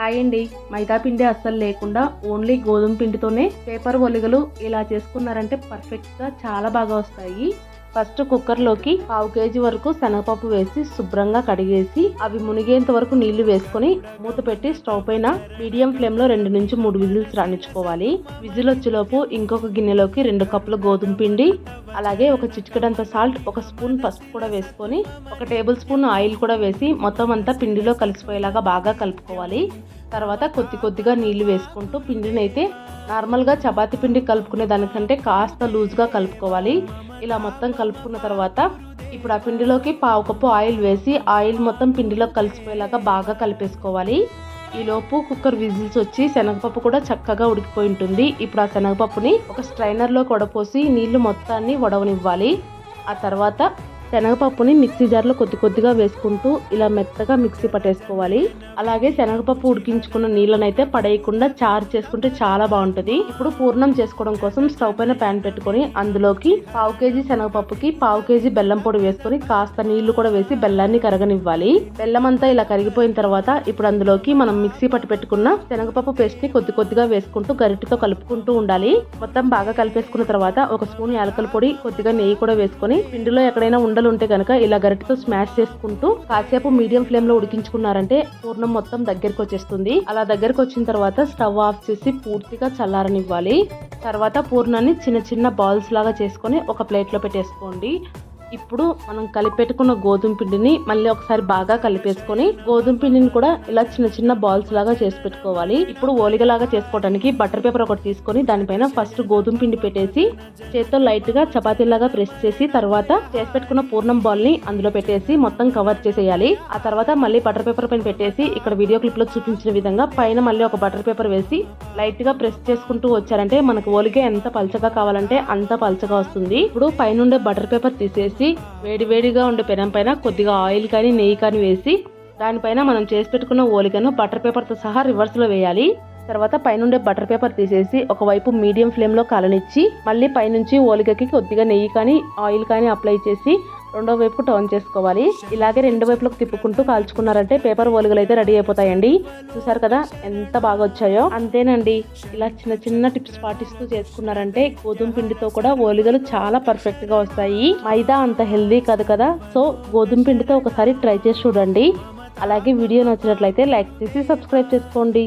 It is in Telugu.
హాయ్ అండి మైదా పిండి అస్సలు లేకుండా ఓన్లీ గోధుమ పిండితోనే పేపర్ ఒలిగలు ఇలా చేసుకున్నారంటే పర్ఫెక్ట్గా చాలా బాగా వస్తాయి. ఫస్ట్ కుక్కర్లోకి పావు కేజీ వరకు శనగపప్పు వేసి శుభ్రంగా కడిగేసి అవి మునిగేంత వరకు నీళ్ళు వేసుకొని మూత పెట్టి స్టవ్ పైన మీడియం ఫ్లేమ్లో రెండు నుంచి మూడు విజిల్స్ రాణించుకోవాలి. విజిల్ వచ్చేలోపు ఇంకొక గిన్నెలోకి రెండు కప్పుల గోధుమ పిండి అలాగే ఒక చిటికడంత సాల్ట్ ఒక స్పూన్ పసుపు కూడా వేసుకొని ఒక టేబుల్ స్పూన్ ఆయిల్ కూడా వేసి మొత్తం అంతా పిండిలో కలిసిపోయేలాగా బాగా కలుపుకోవాలి. తర్వాత కొద్ది కొద్దిగా నీళ్ళు వేసుకుంటూ పిండిని అయితే నార్మల్గా చపాతి పిండి కలుపుకునే దానికంటే కాస్త లూజ్గా కలుపుకోవాలి. ఇలా మొత్తం కలుపుకున్న తర్వాత ఇప్పుడు ఆ పిండిలోకి పావు కప్పు ఆయిల్ వేసి ఆయిల్ మొత్తం పిండిలో కలిసిపోయేలాగా బాగా కలిపేసుకోవాలి. ఈలోపు కుక్కర్ విజిల్స్ వచ్చి శనగపప్పు కూడా చక్కగా ఉడికిపోయి ఉంటుంది. ఇప్పుడు ఆ శనగపప్పుని ఒక స్ట్రైనర్లో కొడపోసి నీళ్ళు మొత్తాన్ని వడవనివ్వాలి. ఆ తర్వాత శనగపప్పుని మిక్సీ జార్లో కొద్ది కొద్దిగా వేసుకుంటూ ఇలా మెత్తగా మిక్సీ పట్టేసుకోవాలి. అలాగే శనగపప్పు ఉడికించుకున్న నీళ్ళనైతే పడేయకుండా చారు చేసుకుంటే చాలా బాగుంటుంది. ఇప్పుడు పూర్ణం చేసుకోవడం కోసం స్టవ్ పైన ప్యాన్ పెట్టుకొని అందులోకి పావు కేజీ శనగపప్పుకి పావు కేజీ బెల్లం పొడి వేసుకొని కాస్త నీళ్ళు కూడా వేసి బెల్లాన్ని కరగనివ్వాలి. బెల్లం అంతా ఇలా కరిగిపోయిన తర్వాత ఇప్పుడు అందులోకి మనం మిక్సీ పట్టి పెట్టుకున్న శనగపప్పు పేస్ట్ని కొద్ది కొద్దిగా వేసుకుంటూ గరిటెతో కలుపుకుంటూ ఉండాలి. మొత్తం బాగా కలిపేసుకున్న తర్వాత ఒక స్పూన్ యాలకల పొడి కొద్దిగా నెయ్యి కూడా వేసుకొని పిండిలో ఎక్కడైనా ఉండలు ఉంటే కనుక ఇలా గరిటతో స్మాష్ చేసుకుంటూ కాసేపు మీడియం ఫ్లేమ్లో ఉడికించుకున్నారంటే పూర్ణం మొత్తం దగ్గరికి వచ్చేస్తుంది అలా దగ్గరకు వచ్చిన తర్వాత స్టవ్ ఆఫ్ చేసి పూర్తిగా చల్లారనివ్వాలి. తర్వాత పూర్ణాన్ని చిన్న చిన్న బాల్స్ లాగా చేసుకొని ఒక ప్లేట్లో పెట్టేసుకోండి. ఇప్పుడు మనం కలిపెట్టుకున్న గోధుమ పిండిని మళ్ళీ ఒకసారి బాగా కలిపేసుకొని గోధుమ పిండిని కూడా ఇలా చిన్న చిన్న బాల్స్ లాగా చేసి పెట్టుకోవాలి. ఇప్పుడు ఓలిగలాగా చేసుకోవడానికి బటర్ పేపర్ ఒకటి తీసుకొని దానిపైన ఫస్ట్ గోధుమ పిండి పెట్టేసి చేత్తో లైట్గా చపాతీలాగా ప్రెస్ చేసి తర్వాత చేసి పెట్టుకున్న పూర్ణం బాల్ని అందులో పెట్టేసి మొత్తం కవర్ చేసేయాలి. ఆ తర్వాత మళ్ళీ బటర్ పేపర్ పైన పెట్టేసి ఇక్కడ వీడియో క్లిప్లో చూపించిన విధంగా పైన మళ్ళీ ఒక బటర్ పేపర్ వేసి లైట్గా ప్రెస్ చేసుకుంటూ వచ్చారంటే మనకు ఓలిగే ఎంత పలచగా కావాలంటే అంత పలచగా వస్తుంది. ఇప్పుడు పైనుండే బటర్ పేపర్ తీసేసి వేసి వేడివేడిగా ఉండే పెనం పైన కొద్దిగా ఆయిల్ కానీ నెయ్యి కానీ వేసి దానిపైన మనం చేసి పెట్టుకున్న ఓలికను బటర్ పేపర్తో సహా రివర్స్లో వేయాలి. తర్వాత పైనుండే బటర్ పేపర్ తీసేసి ఒకవైపు మీడియం ఫ్లేమ్లో కాలనిచ్చి మళ్ళీ పైనుంచి ఓలికకి కొద్దిగా నెయ్యి కానీ ఆయిల్ కానీ అప్లై చేసి రెండో వైపుకు టర్న్ చేసుకోవాలి. ఇలాగే రెండు వైపులకు తిప్పుకుంటూ కాల్చుకున్నారంటే పేపర్ ఒలుగులు అయితే రెడీ అయిపోతాయండి. చూసారు కదా ఎంత బాగా వచ్చాయో. అంతేనండి. ఇలా చిన్న చిన్న టిప్స్ పాటిస్తూ చేసుకున్నారంటే గోధుమ పిండితో కూడా ఓలిగలు చాలా పర్ఫెక్ట్గా వస్తాయి. మైదా అంత హెల్దీ కాదు కదా. సో గోధుమ పిండితో ఒకసారి ట్రై చేసి చూడండి. అలాగే వీడియో నచ్చినట్లయితే లైక్ చేసి సబ్స్క్రైబ్ చేసుకోండి.